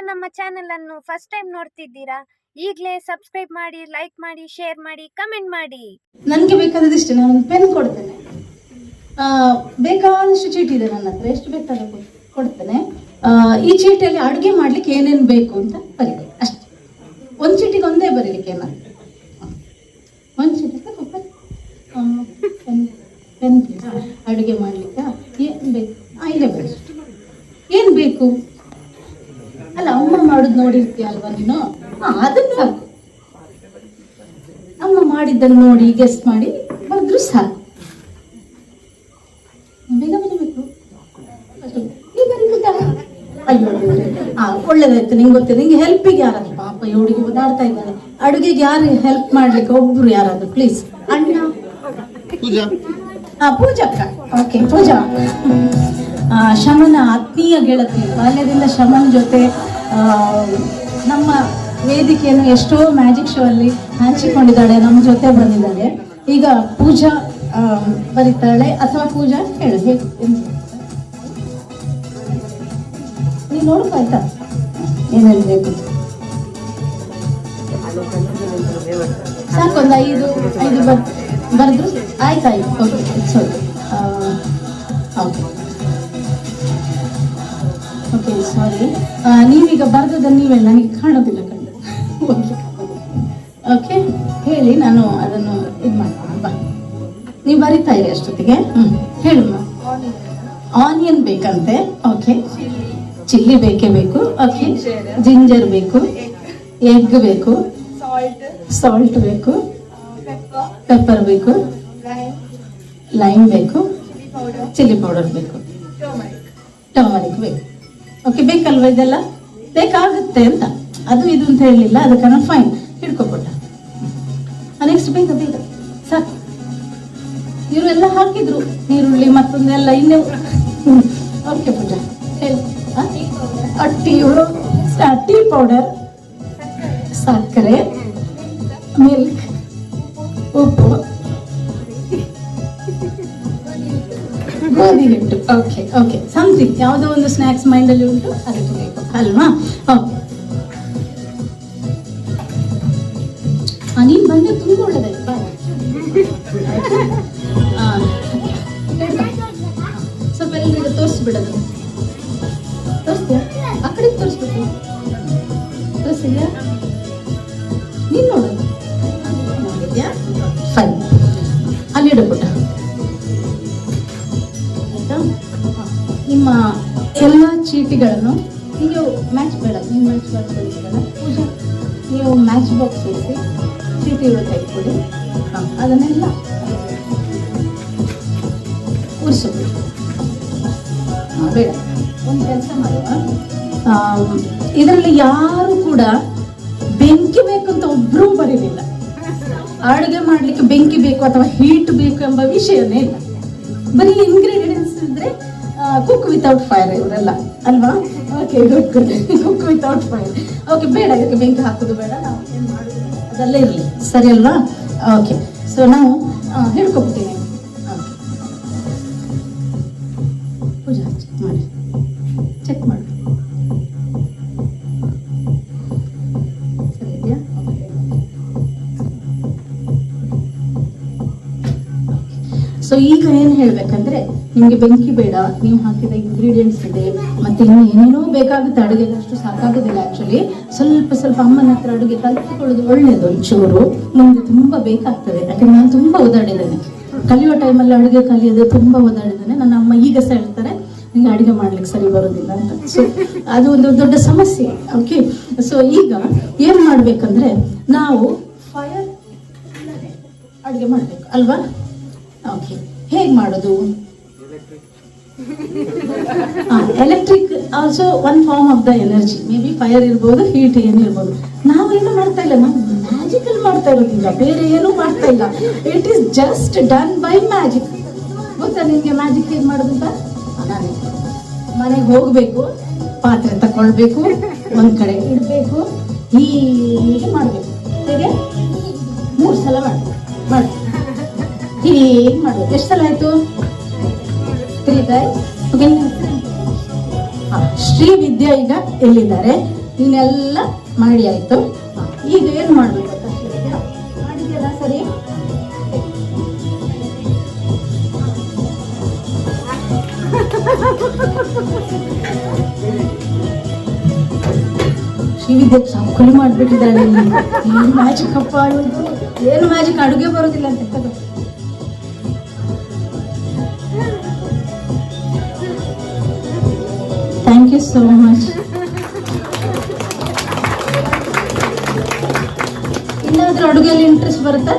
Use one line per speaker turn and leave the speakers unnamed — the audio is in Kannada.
ನಮ್ಮ ಚಾನೆಲ್ ಅನ್ನು ಫಸ್ಟ್ ಟೈಮ್ ನೋಡ್ತಿದ್ದೀರಾ? ಈಗಲೇ ಸಬ್ಸ್ಕ್ರೈಬ್ ಮಾಡಿ ಲೈಕ್ ಮಾಡಿ ಶೇರ್ ಮಾಡಿ ಕಮೆಂಟ್ ಮಾಡಿ.
ನನಗೆ ಬೇಕಾದಷ್ಟು ನಾನು ಪೆನ್ ಕೊಡ್ತೇನೆ. ಆ, ಬೇಕಾದಷ್ಟು ಚೀಟಿ ಇದೆ ನನ್ನ ಹತ್ರ ಎಷ್ಟು ಬೇಕಾದ್ರೆ ಕೊಡ್- ಕೊಡ್ತೇನೆ. ಈ ಚೀಟಿಯಲ್ಲಿ ಅಡುಗೆ ಮಾಡ್ಲಿಕ್ಕೆ ಏನೇನು ಬೇಕು ಅಂತ ಬರೀಬೇಕು ಅಷ್ಟೇ. ಒಂದು ಚೀಟಿಗೆ ಒಂದೇ ಬರೀಲಿಕ್ಕೆ ಏನ ಒಂದು ಚೀಟಿ ಸಾಕು, ಪೆನ್ ಪೆನ್ ಅಡುಗೆ ಮಾಡ್ಲಿಕ್ಕೆ ಏನು ಬೇಕು ಆ, ಇಲ್ಲೇ ಬರಿ ಏನು ಬೇಕು ಅಲ್ಲ ಅಮ್ಮ ಅಲ್ವಾ ನೀನು? ಅದನ್ನ ಸಾಕು. ಅಮ್ಮ ಮಾಡಿದ್ದನ್ನು ನೋಡಿ ಗೆಸ್ಟ್ ಮಾಡಿ ಬರೆದ್ರು ಸಾಕು. ಬೇಗ ಬರಬೇಕು. ಅಯ್ಯೋ ಒಳ್ಳೇದಾಯ್ತು ನಿಂಗೆ ಗೊತ್ತಿದೆ ನಿಂಗೆ ಹೆಲ್ಪಿಗೆ ಯಾರಾದ್ರು ಪಾಪ ಇವಳಿಗೆ ಓದಾಡ್ತಾ ಇದ್ದಾರೆ. ಅಡುಗೆಗೆ ಯಾರು ಹೆಲ್ಪ್ ಮಾಡ್ಲಿಕ್ಕೆ ಒಬ್ರು ಯಾರಾದ್ರು ಪ್ಲೀಸ್ ಅಣ್ಣ.
ಪೂಜಾ.
ಆ ಪೂಜಕ್ಕ ಓಕೆ ಪೂಜಾ. ಆ, ಶಮನ ಆತ್ಮೀಯ ಗೆಳತಿ. ಬಾಲ್ಯದಿಂದ ಶಮನ್ ಜೊತೆ ಆ, ನಮ್ಮ ವೇದಿಕೆಯನ್ನು ಎಷ್ಟೋ ಮ್ಯಾಜಿಕ್ ಶೋ ಅಲ್ಲಿ ಹಂಚಿಕೊಂಡಿದ್ದಾಳೆ, ನಮ್ಮ ಜೊತೆ ಬಂದಿದ್ದಾಳೆ. ಈಗ ಪೂಜಾ ಬರೀತಾಳೆ ಅಥವಾ ಪೂಜಾ ಹೇಳು. ನೀವು ನೋಡ್ಕೊ ಆಯ್ತಾ ಏನೇನು ಬೇಕು ಸಾಕು, ಒಂದು ಐದು ಐದು ಬರ್, ಬರೆದ್ರು? ಆಯ್ತಾಯ್ತು ಓಕೆ ಸರಿ ಓಕೆ ಓಕೆ ಸಾರಿ ನೀವೀಗ ಬರ್ದದ ನೀವೇ ನನಗೆ ಕಾಣೋದಿಲ್ಲ ಕಂಡು ಓಕೆ. ಹೇಳಿ, ನಾನು ಅದನ್ನು ಇದು ಮಾಡ್ತೀನಿ. ಬಾ. ನೀವು ಬರಿತಾ ಇರಿ ಅಷ್ಟೊತ್ತಿಗೆ. ಹ್ಞೂ ಹೇಳಮ್ಮ ಆನಿಯನ್ ಬೇಕಂತೆ. ಓಕೆ. ಚಿಲ್ಲಿ ಬೇಕೇ ಬೇಕು. ಓಕೆ. ಜಿಂಜರ್ ಬೇಕು. ಎಗ್ ಬೇಕು. ಸಾಲ್ಟ್ ಬೇಕು. ಪೆಪ್ಪರ್ ಬೇಕು. ಲೈಮ್ ಬೇಕು. ಚಿಲ್ಲಿ ಪೌಡರ್ ಬೇಕು. ಟರ್ಮರಿಕ್ ಬೇಕು. ಓಕೆ ಬೇಕಲ್ವಾ ಇದೆಲ್ಲ? ಬೇಕಾಗುತ್ತೆ ಅಂತ. ಅದು ಇದು ಅಂತ ಹೇಳಲಿಲ್ಲ ನಾನು ಫೈನ್ ಹಿಡ್ಕೊಬಿಟ್ಟ ನೆಕ್ಸ್ಟ್ ಬೇಗ ಬೇಗ. ಸಾಕು. ಇವರೆಲ್ಲ ಹಾಕಿದ್ರು ಈರುಳ್ಳಿ ಮತ್ತೊಂದೆಲ್ಲ ಇನ್ನೂ. ಓಕೆ ಪೂಜಾ ಹೇಳಿ. ಅಟ್ಟಿ ಟೀ ಟೀ ಪೌಡರ್ ಸಕ್ಕರೆ ಮಿಲ್ಕ್ ಉಪ್ಪು. ಉಂಟು ಓಕೆ ಓಕೆ ಸಮಥಿಂಗ್ ಯಾವುದೋ ಒಂದು ಸ್ನ್ಯಾಕ್ಸ್ ಮೈಂಡಲ್ಲಿ ಉಂಟು ಅದಕ್ಕೆ ಬೇಕು ಅಲ್ವಾ ಓಕೆ ನೀನು ಬಂದ್ರೆ ತುಂಬ ಒಳ್ಳೆದಾಯ್ತು. ಸ್ವಲ್ಪ ಎಲ್ಲರಿಗೆ ತೋರಿಸ್ಬಿಡೋದು ತೋರಿಸ್ತೀಯ ಆ ಕಡೆ ತೋರಿಸ್ಬೇಕು ತೋರಿಸಿದ್ಯಾ ನೀನು ನೋಡೋದು ಫೈನ್ ಅಲ್ಲಿ ಇಡು ನಿಮ್ಮ ಎಲ್ಲ ಚೀಟಿಗಳನ್ನು ನೀವು ಮ್ಯಾಚ್ ಬೇಡ, ನೀವು ಮ್ಯಾಚ್ ಬಾಕ್ಸ್ ಪೂಜಾ, ನೀವು ಮ್ಯಾಚ್ ಬಾಕ್ಸ್ ಇರಿಸಿ ಚೀಟಿಗಳು ತೆಗೆದುಕೊಡಿ ಅದನ್ನೆಲ್ಲ ಉರಿಸೋದು ಹಾಂ, ಬೇಡ. ಒಂದು ಕೆಲಸ ಮಾಡುವ. ಇದರಲ್ಲಿ ಯಾರು ಕೂಡ ಬೆಂಕಿ ಬೇಕು ಅಂತ ಒಬ್ಬರೂ ಬರೀಲಿಲ್ಲ. ಅಡುಗೆ ಮಾಡಲಿಕ್ಕೆ ಬೆಂಕಿ ಬೇಕು ಅಥವಾ ಹೀಟ್ ಬೇಕು ಎಂಬ ವಿಷಯನೇ ಇಲ್ಲ. ಬರೀ ಇಂಗ್ರೀಡಿಯೆಂಟ್ಸ್ ಇದ್ರೆ ಕುಕ್ ವಿತೌಟ್ ಫೈರ್ ಇವರೆಲ್ಲ. ಅಲ್ವಾ? Okay cook without fire okay ಬೇಡ, ಇದಕ್ಕೆ ಬೆಂಕಿ ಹಾಕೋದು ಬೇಡ. ನಾವು ಏನು ಮಾಡೋದು? ಅದಲ್ಲೇ ಇರಲಿ. ಸರಿ ಅಲ್ವಾ? ಓಕೆ ಸೊ ನಾವು ಓಕೆ ಪೂಜಾ ಚೆಕ್ ಮಾಡಿ. ಚೆಕ್ ಮಾಡಿ. ಸೊ ಈಗ ಏನು ಹೇಳ್ಬೇಕಂದ್ರೆ ನಿಮ್ಗೆ ಬೆಂಕಿ ಬೇಡ, ನೀವು ಹಾಕಿದ ಇಂಗ್ರೀಡಿಯೆಂಟ್ಸ್ ಇದೆ, ಮತ್ತೆ ಇನ್ನು ಏನೇನೋ ಬೇಕಾಗುತ್ತೆ ಅಡುಗೆ ಅಷ್ಟು ಸಾಕಾಗೋದಿಲ್ಲ ಆಕ್ಚುಲಿ ಸ್ವಲ್ಪ ಸ್ವಲ್ಪ ಅಮ್ಮನ ಹತ್ರ ಅಡುಗೆ ಕಲ್ತ್ಕೊಳ್ಳೋದು ಒಳ್ಳೇದು, ಒಂಚೂರು. ನಿಮ್ಗೆ ತುಂಬಾ ಬೇಕಾಗ್ತದೆ. ಯಾಕಂದ್ರೆ ನಾನು ತುಂಬಾ ಓದಾಡಿದ್ದೇನೆ. ಕಲಿಯೋ ಟೈಮಲ್ಲಿ ಅಡುಗೆ ಕಲಿಯೋದು ತುಂಬಾ ಓದಾಡಿದ್ದೇನೆ. ನನ್ನ ಅಮ್ಮ ಈಗ ಸಹ ಹೇಳ್ತಾರೆ, ನಿಂಗೆ ಅಡುಗೆ ಮಾಡ್ಲಿಕ್ಕೆ ಸರಿ ಬರೋದಿಲ್ಲ ಅಂತ. ಸೊ ಅದು ಒಂದು ದೊಡ್ಡ ಸಮಸ್ಯೆ. ಓಕೆ ಸೊ ಈಗ ಏನ್ ಮಾಡ್ಬೇಕಂದ್ರೆ, ನಾವು ಫೈರ್ ಅಡುಗೆ ಮಾಡ್ಬೇಕು. ಅಲ್ವಾ? ಓಕೆ ಹೇಗ್ ಮಾಡೋದು? Electric also one form of the energy may be fire ಇರ್ಬೋದು ಹೀಟ್ ಏನಿರ್ಬೋದು ನಾವು ನಾವೇನು ಮಾಡ್ತಾ ಇಲ್ಲ. ನಾವು ಮ್ಯಾಜಿಕಲ್ ಮಾಡ್ತಾ ಇರೋದಿಲ್ಲ ಬೇರೆ ಏನು ಮಾಡ್ತಾ ಇಲ್ಲ. It is just done by magic ಗೊತ್ತಾ ನಿಮಗೆ ಮ್ಯಾಜಿಕ್ ಏನು ಮಾಡೋದಂತ? ಮನೆಗೆ ಹೋಗಬೇಕು, ಪಾತ್ರೆ ತಕೊಳ್ಬೇಕು, ಒಂದ್ ಕಡೆ ಇಡ್ಬೇಕು ಹೀಗೆ ಮಾಡ್ಬೇಕು. ಹೇಗೆ? ಮೂರು ಸಲ ಮಾಡಬೇಕು. ಮಾಡಿ ಹೀಗೆ ಮಾಡಬೇಕು. ಎಷ್ಟು ಸಲ ಆಯ್ತು? ಟೈಮ್ ಓಕೆ ಶ್ರೀ ವಿದ್ಯಾ ಈಗ ಎಲ್ಲಿದ್ದಾರೆ? ನೀನೆಲ್ಲ ಮಾಡಿ ಆಯ್ತು. ಈಗ ಏನು ಮಾಡ್ಬೇಕು? ಮಾಡಿದ್ಯಲ್ಲ ಸರಿ? ಶ್ರೀವಿದ್ಯೆ ಚಕ್ಕಲಿ ಮಾಡ್ಬಿಟ್ಟಿದ್ದಾಳೆ. ಏನು ಮ್ಯಾಜಿಕ್ ಅಪ್ಪ ಆಡೋದು. ಏನು ಮ್ಯಾಜಿಕ್ ಅಡುಗೆ ಬರೋದಿಲ್ಲ ಅಂತ ಕದು you so much. ಇನ್ನಾದ್ರೂ ಅಡುಗೆಯಲ್ಲಿ ಇಂಟ್ರೆಸ್ಟ್ ಬರುತ್ತಾ